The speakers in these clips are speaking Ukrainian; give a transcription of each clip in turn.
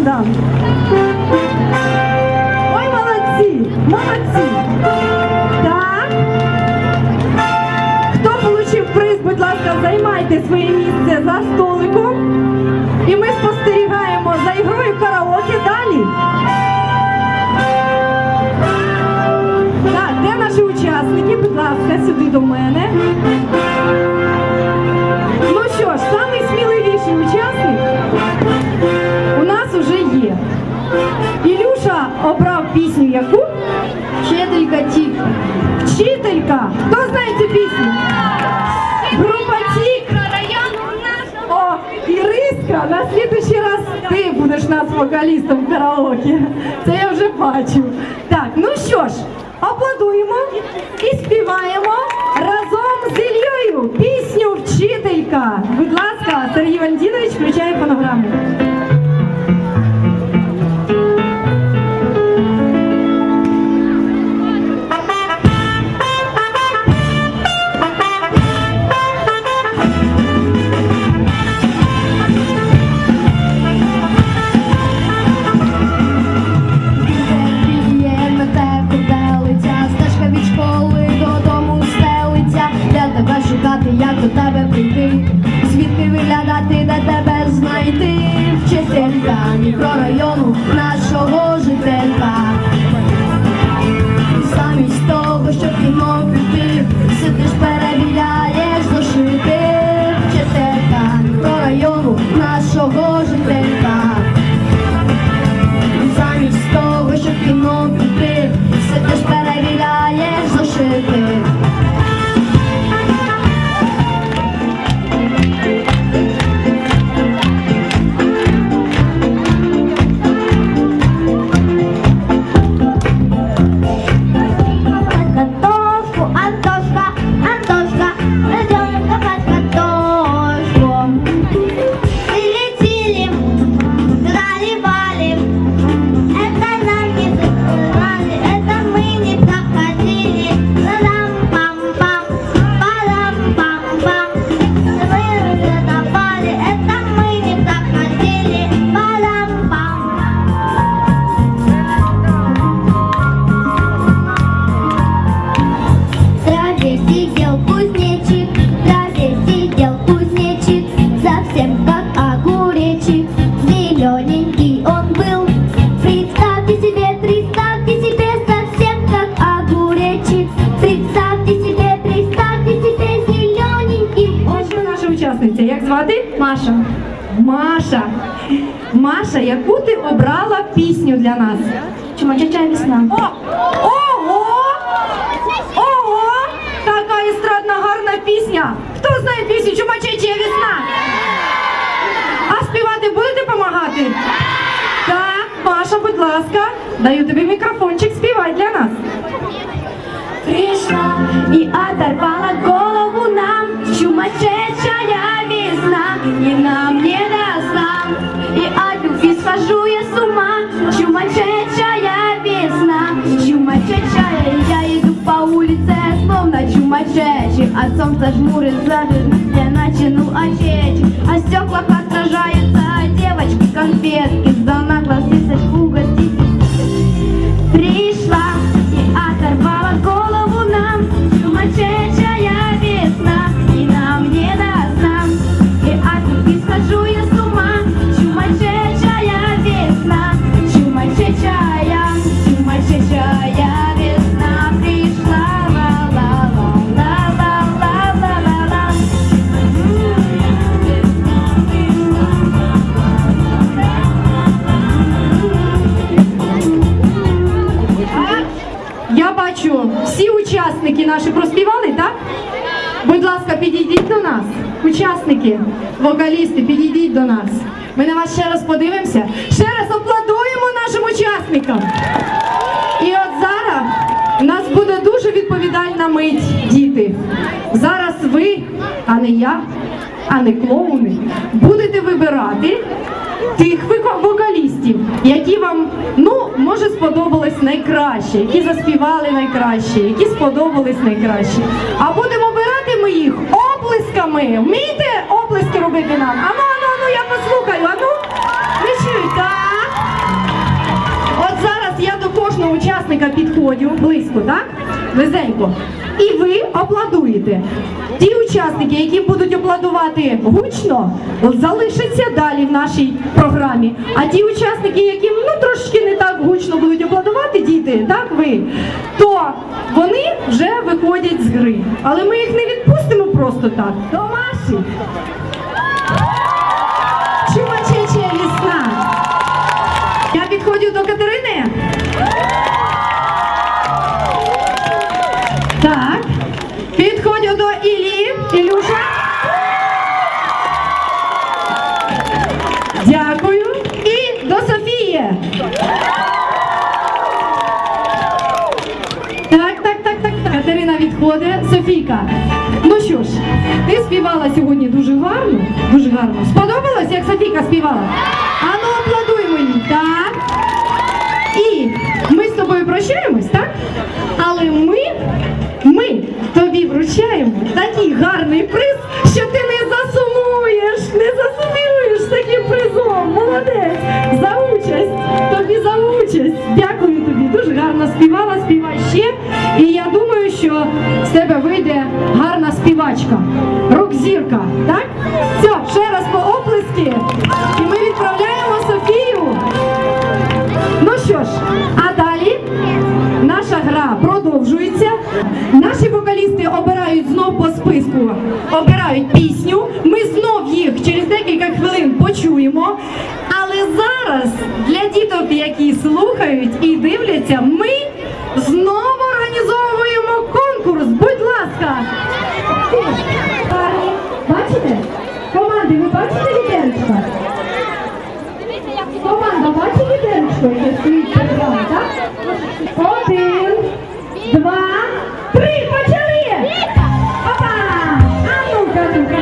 Богдан. Ой, молодці! Молодці! Так. Хто отримав приз, будь ласка, займайте своє місце за столиком. І ми спостерігаємо за ігрою караоке далі. Так, де наші учасники? Будь ласка, сюди до мене. Пісню яку? Вчителька Тік. Вчителька! Хто знає цю пісню? Група Тік. О, Іриска, на слідуючий раз ти будеш нас вокалістом в караоке. Це я вже бачу. Так, ну що ж, аплодуємо і співаємо разом з Ільєю пісню Вчителька. Будь ласка, Сергій Вандінович включає фонограму. Звати? Маша. Маша. Маша, яку ти обрала пісню для нас? Чумачача весна. О! Ого! Ого! Така естрадна гарна пісня. Хто знає пісню Чумачечія весна? А співати будете допомагати? Так, Маша, будь ласка, даю тобі мікрофончик, співай для нас. Пришла и оторвала голову нам Чумасшедшая весна И нам не даст И от любви схожу я с ума. Чумасшедшая весна Чумасшедшая Я иду по улице Словно чумасшедший От солнца жмурится Я начну очечь Я бачу, всі учасники наші проспівали, так? Будь ласка, підійдіть до нас. Учасники, вокалісти, підійдіть до нас. Ми на вас ще раз подивимося. Ще раз аплодуємо нашим учасникам. І от зараз у нас буде дуже відповідальна мить, діти. Зараз ви, а не я, а не клоуни, будете вибирати тих вокалістів, які вам ну може сподобались найкраще, які заспівали найкраще, які сподобались найкраще. А будемо обирати ми їх оплесками. Вмієте оплески робити нам? Ану, ану, ану, я послухаю. Ану, ви так. От зараз я до кожного учасника підходю близько, так? Близенько. І ви аплодуєте. Ті учасники, які будуть аплодувати гучно, залишаться далі в нашій програмі. А ті учасники, які ну трошки не так гучно будуть аплодувати, діти, так ви, то вони вже виходять з гри. Але ми їх не відпустимо просто так. Домашні. Відходить. Софійка. Ну що ж, ти співала сьогодні дуже гарно. Дуже гарно. Сподобалось, як Софійка співала? Ану, аплодуємо їй. Так. І ми з тобою прощаємось, так? Але ми, ми тобі вручаємо такий гарний приз, що ти не засумуєш, не засумуєш таким призом. Молодець! За участь! Тобі за участь! Дякую тобі, дуже гарно співала, співай ще. І я думаю, що з тебе вийде гарна співачка, рок-зірка, так? Все, ще раз по оплески. І ми відправляємо Софію. Ну що ж, а далі наша гра продовжується. Наші вокалісти обирають знов по списку, обирають пісню. Ми знов їх через декілька хвилин почуємо. Але зараз для діток, які слухають і дивляться, ми знову. Будь ласка. Парні, бачите? Команди, ви бачите лідерочка? Команда, бачите лідерочку, яке стоїть перед вами, так? Один, два, три, почали! Опа! А ну-ка, ну-ка,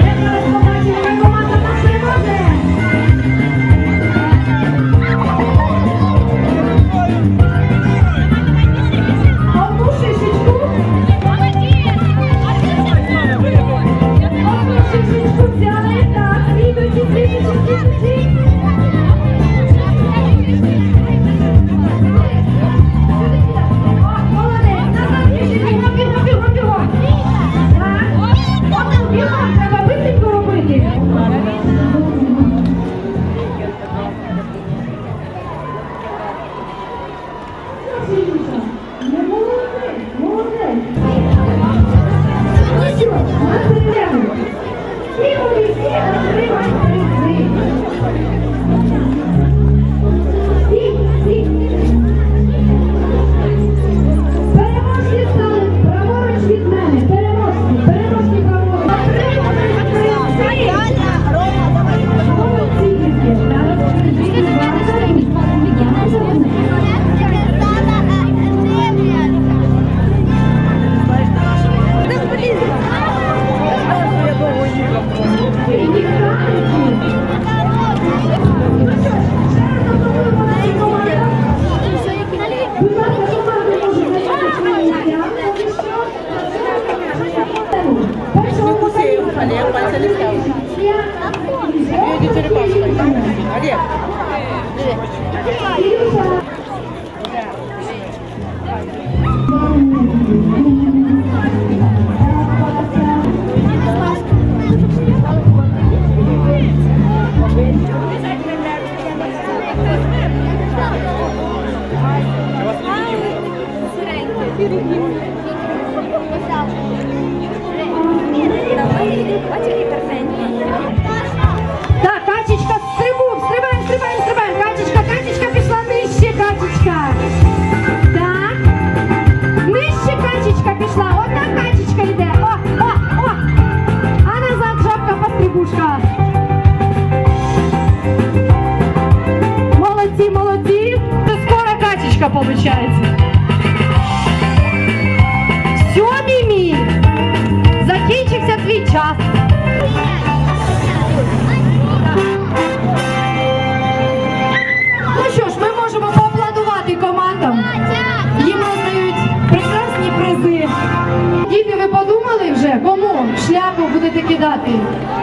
збирати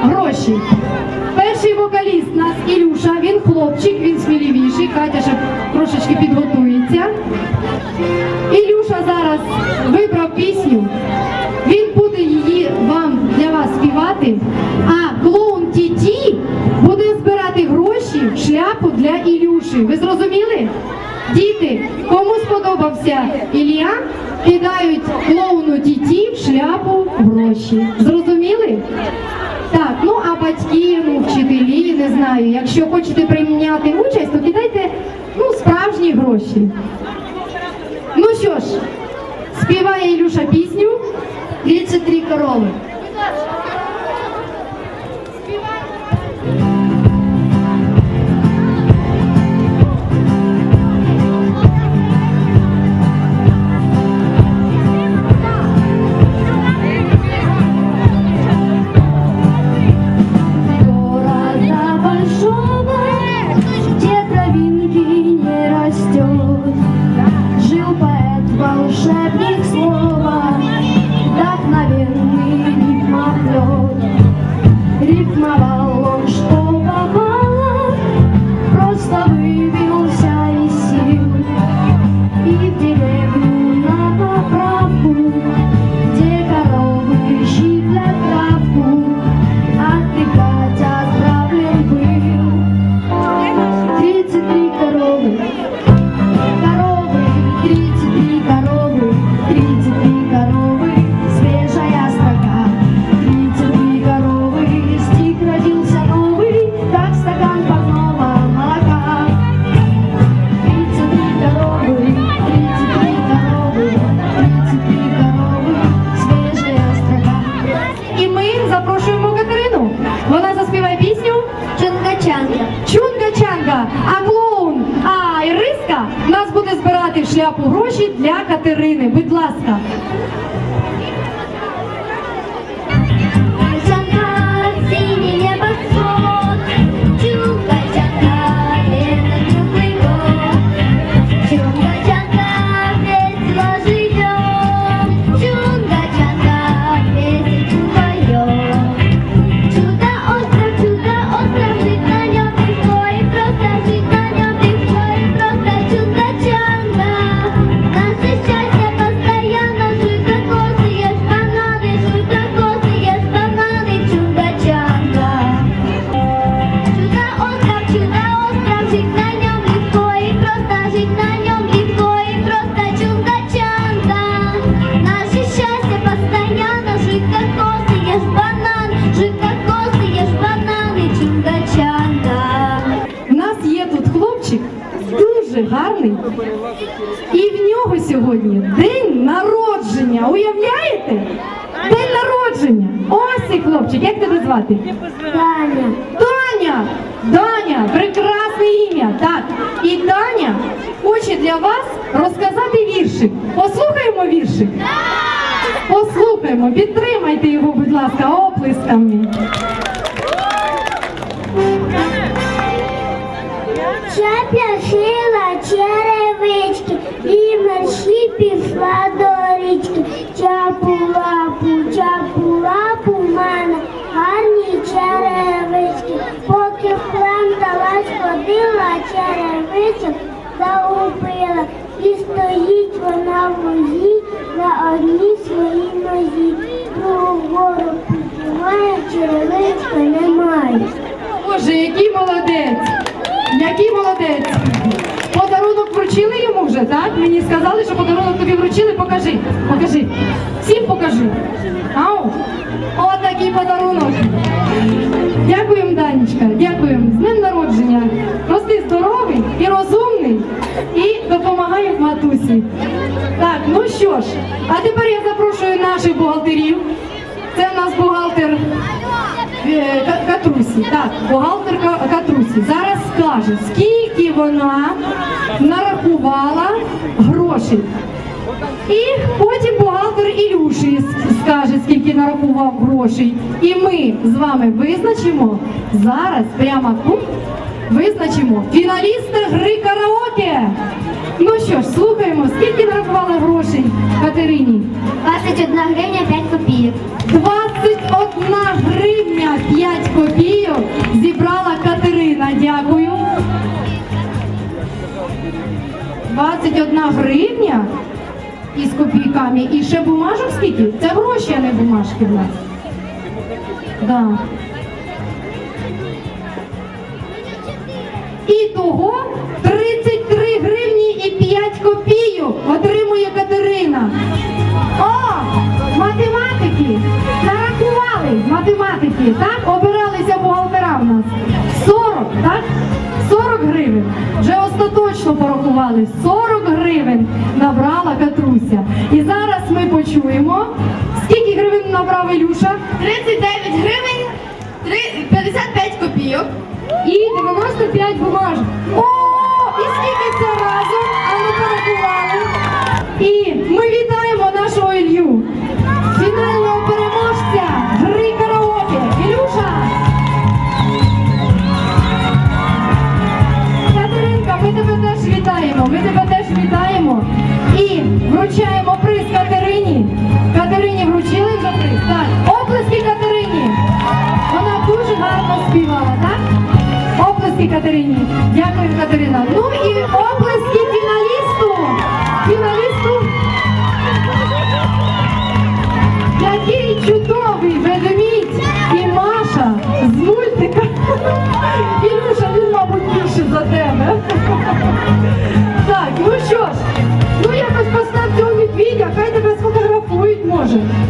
гроші. Перший вокаліст у нас Ілюша, він хлопчик, він сміливіший. Катя ще трошечки підготується. Ілюша зараз вибрав пісню. Він буде її вам для вас співати. А клоун Тіті буде збирати гроші в шляпу для Ілюші. Ви зрозуміли? Діти, кому сподобався Ілля, кидають клоуну Тіті в шляпу гроші. Так, ну а батьки, ну вчителі, не знаю. Якщо хочете прийняти участь, то кидайте ну, справжні гроші. Ну що ж, співає Ілюша пісню 33 корови. you do. Катерини. Будь ласка. Дуже. І в нього сьогодні день народження. Уявляєте? День народження. Ось цей хлопчик. Як тебе звати? Таня. Таня! Даня, прекрасне ім'я. Так, і Таня хоче для вас розказати віршик. Послухаємо віршик? Послухаємо, підтримайте його, будь ласка, оплесками. Шапля шила черевички і мерщі пішла до річки. Чапу лапу, чапу лапу, мене гарні черевички. Поки планталась, ходила черевичок, загубила. І стоїть вона в лузі на одній своїй нозі. Другу гору піднімає, черевичка немає. Боже, який молодець! Який молодець! Вручили йому вже, так? Мені сказали, що подарунок тобі вручили. Покажи, покажи. Всім покажи. Ау! От такий подарунок. Дякуємо, Данечка, дякуємо. З днем народження. Рости здоровий і розумний, і допомагай матусі. Так, ну що ж, а тепер я запрошую наших бухгалтерів. Це в нас бухгалтер Катрусі, так, бухгалтерка Катрусі зараз скаже, скільки вона нарахувала грошей. І потім бухгалтер Ілюші скаже, скільки нарахував грошей. І ми з вами визначимо зараз, прямо тут, визначимо фіналіста гри караоке. Ну що ж, слухаємо, скільки нарахувала грошей Катерині? 21 гривня 5 копійок. 20 21 гривня 5 копійок зібрала Катерина. Дякую. 21 гривня із копійками. І ще бумажок скільки? Це гроші, а не бумажки в нас. Да. І того 33 гривні і 5 копійок отримує Катерина. О, математики! Нарахували математики, так? Обиралися бухгалтера в нас. 40, так? 40 гривень. Вже остаточно порахували. 40 гривень набрала Катруся. І зараз ми почуємо, скільки гривень набрав Ілюша? 39 гривень, три- 55 копійок. І 95 бумажок. О, і скільки це разом? А ми порахували. І ми вітаємо вручаємо приз Катерині. Катерині вручили вже приз. Так, оплески Катерині. Вона дуже гарно співала, так? Оплески Катерині. Дякую, Катерина. Ну і оплески фіналісту. Фіналісту. Який чудовий ведмідь і Маша з мультика. Ілюша, він, мабуть, більше за тебе. Так, ну що ж, আছে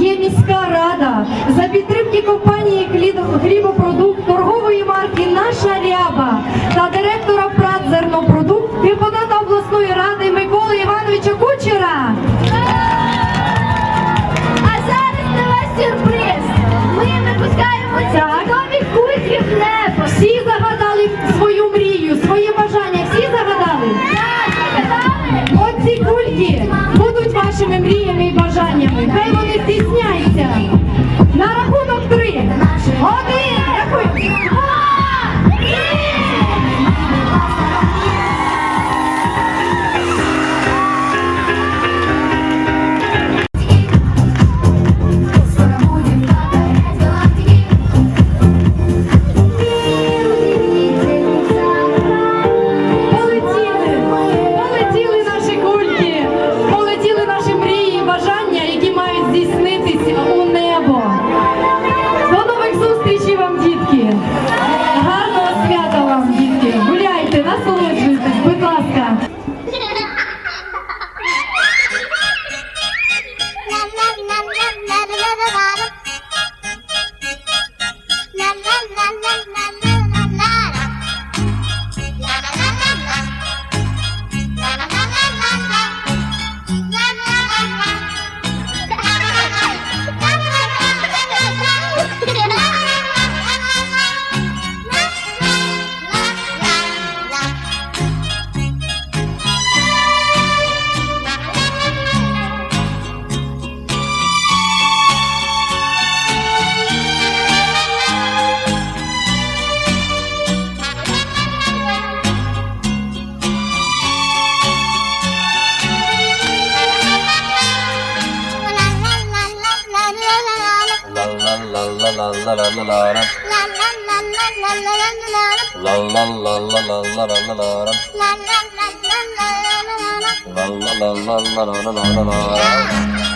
є міська рада за підтримки компанії «Хліб- хлібопродукт торгової марки Наша ряба та директора Прадзернопродукт депутата обласної ради Миколи Івановича Кучера. Хай. На рахунок три. Один. Рахуй. La la la la la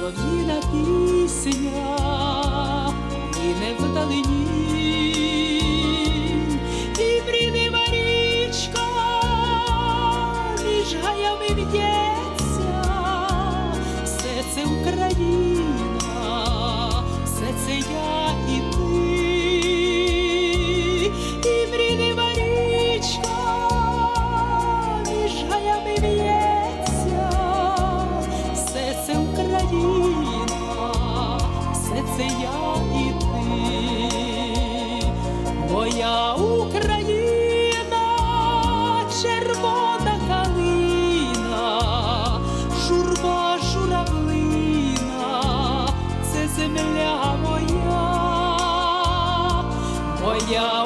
Solo viene aquí, Señor. Yeah.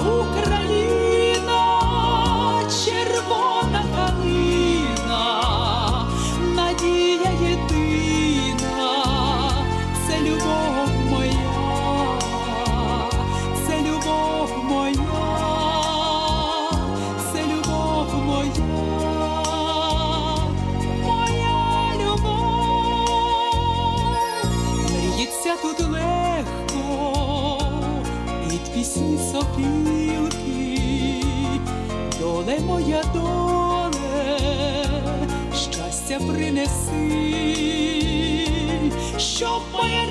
моя доле, щастя принеси, щоб моя.